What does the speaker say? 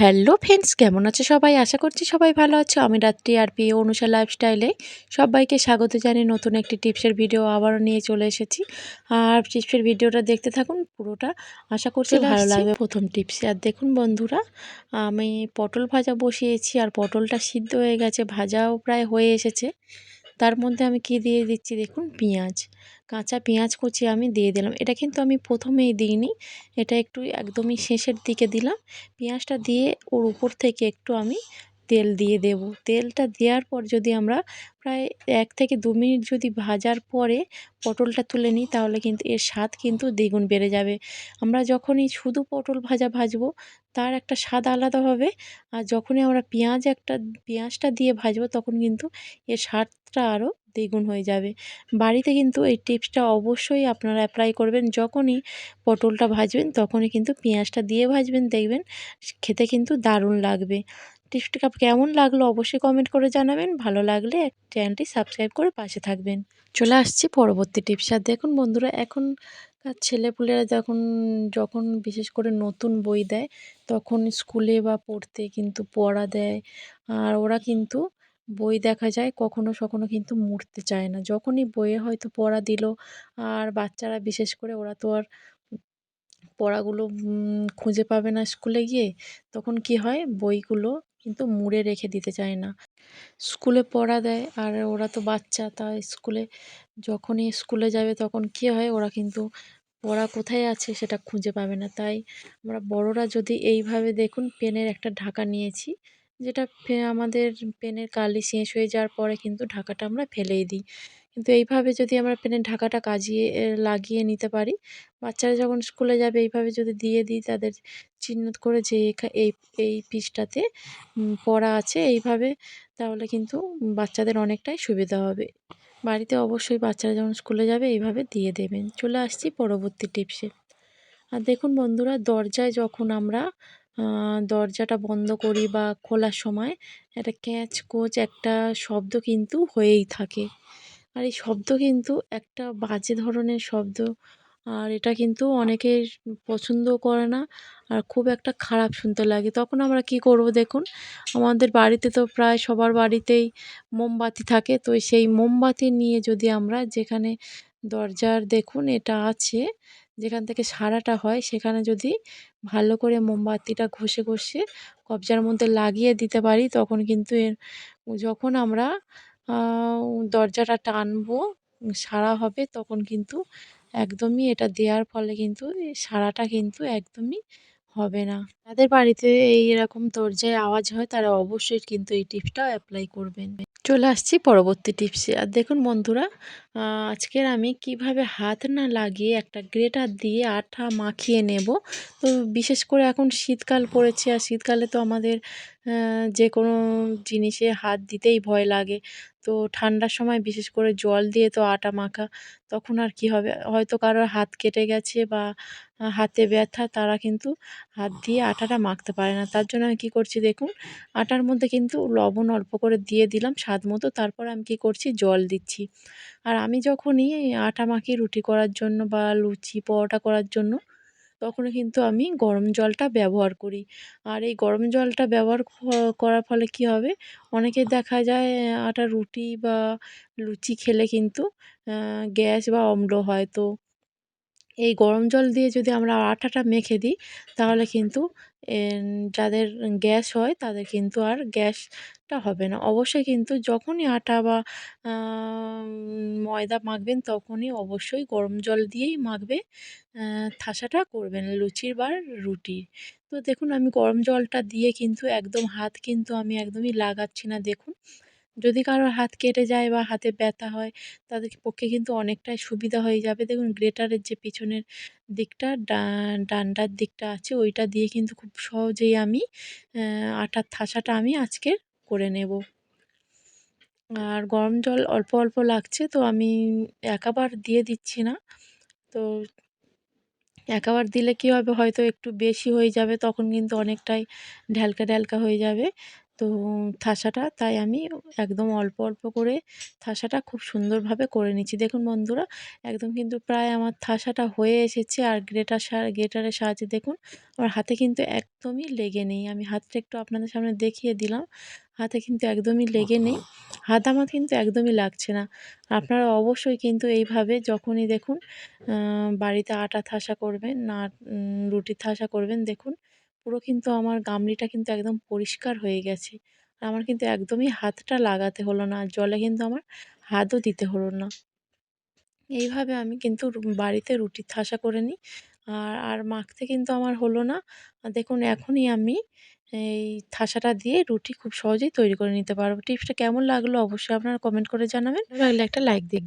Hello friends কেমন আছে সবাই? আশা করছি সবাই ভালো আছো। আমি রাত্রি আর পি অনুষা লাইফস্টাইলে সবাইকে স্বাগত জানিয়ে নতুন একটি টিপসের ভিডিও আবারও নিয়ে চলে এসেছি। আর টিপসের ভিডিওটা দেখতে থাকুন পুরোটা। আশা করছি ভালো লাগবে প্রথম টিপসে আর দেখুন বন্ধুরা আমি পটল ভাজা বসিয়েছি আর পটলটা সিদ্ধ হয়ে গেছে ভাজাও প্রায় হয়ে এসেছে। তার মধ্যে আমি কী দিয়ে দিচ্ছি দেখুন, পেঁয়াজ। কাঁচা পেঁয়াজ কুচি আমি দিয়ে দিলাম। এটা কিন্তু আমি প্রথমেই দিইনি। এটা একটু একদমই শেষের দিকে দিলাম। পেঁয়াজটা দিয়ে ওর উপর থেকে একটু আমি তেল দিয়ে দেব। তেলটা দেওয়ার পর যদি আমরা প্রায় এক থেকে দু মিনিট যদি ভাজার পরে পটলটা তুলে নিই, তাহলে কিন্তু এর স্বাদ কিন্তু দ্বিগুণ বেড়ে যাবে। আমরা যখনই শুধু পটল ভাজা ভাজবো, তার একটা স্বাদ আলাদা হবে। আর যখনই আমরা পেঁয়াজ একটা, পেঁয়াজটা দিয়ে ভাজবো, তখন কিন্তু এর স্বাদটা আরও দ্বিগুণ হয়ে যাবে। বাড়িতে কিন্তু এই টিপসটা অবশ্যই আপনারা অ্যাপ্লাই করবেন। যখনই পটলটা ভাজবেন, তখনই কিন্তু পেঁয়াজটা দিয়ে ভাজবেন, দেখবেন খেতে কিন্তু দারুণ লাগবে। টিপসটা কেমন লাগল অবশ্যই কমেন্ট করে জানাবেন। ভালো লাগলে চ্যানেলটি সাবস্ক্রাইব করে পাশে থাকবেন। চলে আসছি পরবর্তী টিপস আর দেখুন বন্ধুরা এখনকার ছেলেপুলেরা যখন যখন বিশেষ করে নতুন বই দেয়, তখন স্কুলে বা পড়তে কিন্তু পড়া দেয়। আর ওরা কিন্তু বই দেখা যায় কখনো সখনো কিন্তু মুড়তে চায় না। যখনই বইয়ে হয়তো পড়া দিল, আর বাচ্চারা বিশেষ করে ওরা তো আর পড়াগুলো খুঁজে পাবে না স্কুলে গিয়ে, তখন কি হয় বইগুলো কিন্তু মুড়ে রেখে দিতে চায় না। স্কুলে পড়া দেয় আর ওরা তো বাচ্চা তা স্কুলে যখনই স্কুলে যাবে তখন কি হয়, ওরা কিন্তু পড়া কোথায় আছে সেটা খুঁজে পাবে না। তাই আমরা বড়রা যদি এইভাবে দেখুন পেনের একটা ঢাকা নিয়েছি, যেটা আমাদের পেনের কালি শেষ হয়ে যাওয়ার পরে কিন্তু ঢাকাটা আমরা ফেলেই দিই। কিন্তু এইভাবে যদি আমরা পেনের ঢাকাটা কাজিয়ে লাগিয়ে নিতে পারি, বাচ্চারা যখন স্কুলে যাবে এইভাবে যদি দিয়ে দিই, তাদের চিহ্নিত করে যে এই এই পিসটাতে পড়া আছে, এইভাবে তাহলে কিন্তু বাচ্চাদের অনেকটাই সুবিধা হবে। বাড়িতে অবশ্যই বাচ্চারা যখন স্কুলে যাবে এইভাবে দিয়ে দেবেন। চলে আসছি পরবর্তী টিপসে। আর দেখুন বন্ধুরা, দরজায় যখন আমরা দরজাটা বন্ধ করি বা খোলার সময় একটা ক্যাচ কোচ একটা শব্দ কিন্তু হয়েই থাকে। আর এই শব্দ কিন্তু একটা বাজে ধরনের শব্দ। আর এটা কিন্তু অনেকের পছন্দও করে না আর খুব একটা খারাপ শুনতে লাগে। তখন আমরা কি করব দেখুন? আমাদের বাড়িতে তো প্রায় সবার বাড়িতেই মোমবাতি থাকে। তো সেই মোমবাতি নিয়ে যদি আমরা যেখানে দরজার দেখুন এটা আছে, যেখান থেকে সারাটা হয়, সেখানে যদি ভালো করে মোমবাতিটা ঘষে ঘষে কবজার মধ্যে লাগিয়ে দিতে পারি, তখন কিন্তু এর যখন আমরা দরজাটা টানবো সারা হবে তখন কিন্তু একদমই এটা দেওয়ার ফলে কিন্তু সারাটা কিন্তু একদমই হবে না। তাদের বাড়িতে এই দরজায় আওয়াজ হয় তারা অবশ্যই কিন্তু এই টিপসটা অ্যাপ্লাই করবেন। চলে আসছি পরবর্তী টিপসে আর দেখুন বন্ধুরা আজকের আমি কীভাবে হাত না লাগিয়ে একটা গ্রেটার দিয়ে আঠা মাখিয়ে নেব। তো বিশেষ করে এখন শীতকাল পড়েছে, আর শীতকালে তো আমাদের যে কোনো জিনিসে হাত দিতেই ভয় লাগে। তো ঠান্ডার সময় বিশেষ করে জল দিয়ে তো আটা মাখা, তখন আর কি হবে? হয়তো কারোর হাত কেটে গেছে বা হাতে ব্যথা, তারা কিন্তু হাত দিয়ে আটাটা মাখতে পারে না। তার জন্য আমি কী করছি দেখুন, আটার মধ্যে কিন্তু লবণ অল্প করে দিয়ে দিলাম, স্বাদ মতো, তারপর আমি কী করছি? জল দিচ্ছি। আর আমি যখনই আটা মাখি রুটি করার জন্য বা লুচি, পরোটা করার জন্য তখনও কিন্তু আমি গরম জলটা ব্যবহার করি। আর এই গরম জলটা ব্যবহার করার ফলে কি হবে? অনেকে দেখা যায়, আটা রুটি বা লুচি খেলে কিন্তু গ্যাস বা অম্ল হয়। তো এই গরম জল দিয়ে যদি আমরা আটাটা মেখে দিই, তাহলে কিন্তু যাদের গ্যাস হয় তাদের কিন্তু আর গ্যাসটা হবে না। অবশ্যই কিন্তু যখনই আটা বা ময়দা মাখবেন তখনই অবশ্যই গরম জল দিয়েই মাখবে থাসাটা করবেন লুচির বা রুটির। তো দেখুন আমি গরম জলটা দিয়ে কিন্তু একদম হাত কিন্তু আমি একদমই লাগাচ্ছি না। দেখুন যদি কারোর হাত কেটে যায় বা হাতে ব্যথা হয়, তাদের পক্ষে কিন্তু অনেকটাই সুবিধা হয়ে যাবে। দেখুন, গ্রেটারের যে পিছনের দিকটা ডান্ডার দিকটা আছে, ওইটা দিয়ে কিন্তু খুব সহজেই আমি আটার থাসাটা আমি আজকে করে নেব। আর গরম জল অল্প অল্প লাগছে, তো আমি একাবার দিয়ে দিচ্ছি না। তো একাবার দিলে কী হবে? হয়তো একটু বেশি হয়ে যাবে, তখন কিন্তু অনেকটাই ঢ্যালকা ঢ্যালকা হয়ে যাবে। তো থাসাটা তাই আমি একদম অল্প অল্প করে থাসাটা খুব সুন্দরভাবে করে নিচ্ছি। দেখুন বন্ধুরা একদম কিন্তু প্রায় আমার থাসাটা হয়ে এসেছে আর গ্রেটার গ্রেটারের সাহায্যে দেখুন আমার হাতে কিন্তু একদমই লেগে নেই। আমি হাতটা একটু আপনাদের সামনে দেখিয়ে দিলাম হাতে কিন্তু একদমই লেগে নেই হাত আমার কিন্তু একদমই লাগছে না। আপনারা অবশ্যই কিন্তু এইভাবে যখনই দেখুন বাড়িতে আটা থাসা করবেন না রুটির থাসা করবেন দেখুন পুরো কিন্তু আমার গামলিটা কিন্তু একদম পরিষ্কার হয়ে গেছে। আমার কিন্তু একদমই হাতটা লাগাতে হলো না আর জলে কিন্তু আমার হাতও দিতে হলো না। এইভাবে আমি কিন্তু বাড়িতে রুটির থাসা করে নিই। আর আর মাখতে কিন্তু আমার হলো না। দেখুন, এখনই আমি এই থাসাটা দিয়ে রুটি খুব সহজেই তৈরি করে নিতে পারব। টিপসটা কেমন লাগল অবশ্যই আপনারা কমেন্ট করে জানাবেন। লাগলে একটা লাইক দিন